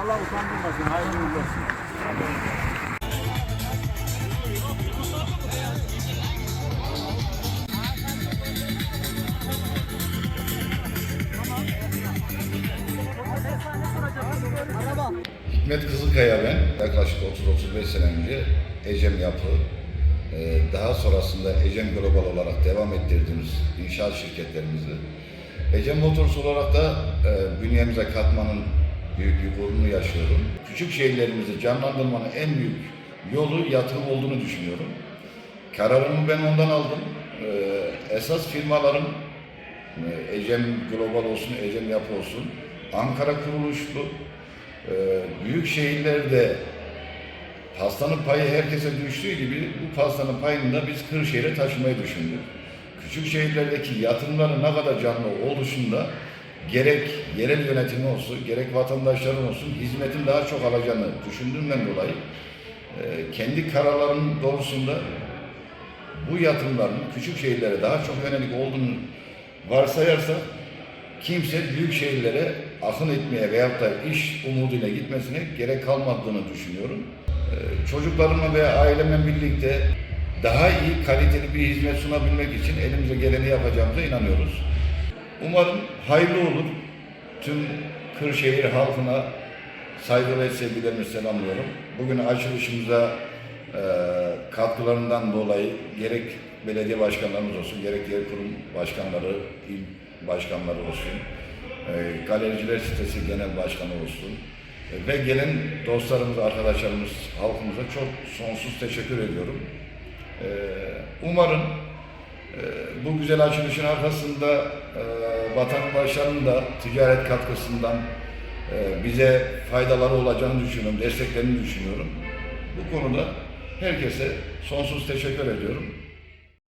Allah utandırmasın. Hayırlı olsun. Hikmet Kızılkaya ben. Yaklaşık 30-35 sene önce Ecem Yapı, e, daha sonrasında Ecem Global olarak devam ettirdiğimiz inşaat şirketlerimizi Ecem Motors olarak da e, bünyemize katmanın büyük bir gururunu yaşıyorum. Küçük şehirlerimizi canlandırmanın en büyük yolu yatırım olduğunu düşünüyorum. Kararımı ben ondan aldım. E, esas firmaların Ecem Global olsun, Ecem Yapı olsun, Ankara kuruluşlu, e, büyük şehirlerde pastanın payı herkese düştüğü gibi bu pastanın payını da biz Kırşehir'e taşımayı düşündük. Küçük şehirlerdeki yatırımların ne kadar canlı oluşunda gerek yerel yönetimi olsun, gerek vatandaşların olsun hizmetin daha çok alacağını düşündüğümden dolayı e, kendi kararlarım doğrusunda bu yatırımların küçük şehirlere daha çok yönelik olduğunu varsayarsak kimse büyük şehirlere akın etmeye veyahut da iş umuduyla gitmesine gerek kalmadığını düşünüyorum. Ee, Çocuklarımla ve ailemle birlikte daha iyi kaliteli bir hizmet sunabilmek için elimize geleni yapacağımıza inanıyoruz. Umarım hayırlı olur. Tüm Kırşehir halkına saygı ve sevgilerimi selamlıyorum. Bugün açılışımıza e, katkılarından dolayı gerek belediye başkanlarımız olsun, gerek diğer kurum başkanları, il başkanları olsun, e, galericiler sitesi genel başkanı olsun e, ve gelen dostlarımız, arkadaşlarımız, halkımıza çok sonsuz teşekkür ediyorum. E, umarım e, bu güzel açılışın arkasında e, vatandaşların da ticaret katkısından e, bize faydaları olacağını düşünüyorum, desteklerini düşünüyorum. Bu konuda herkese sonsuz teşekkür ediyorum.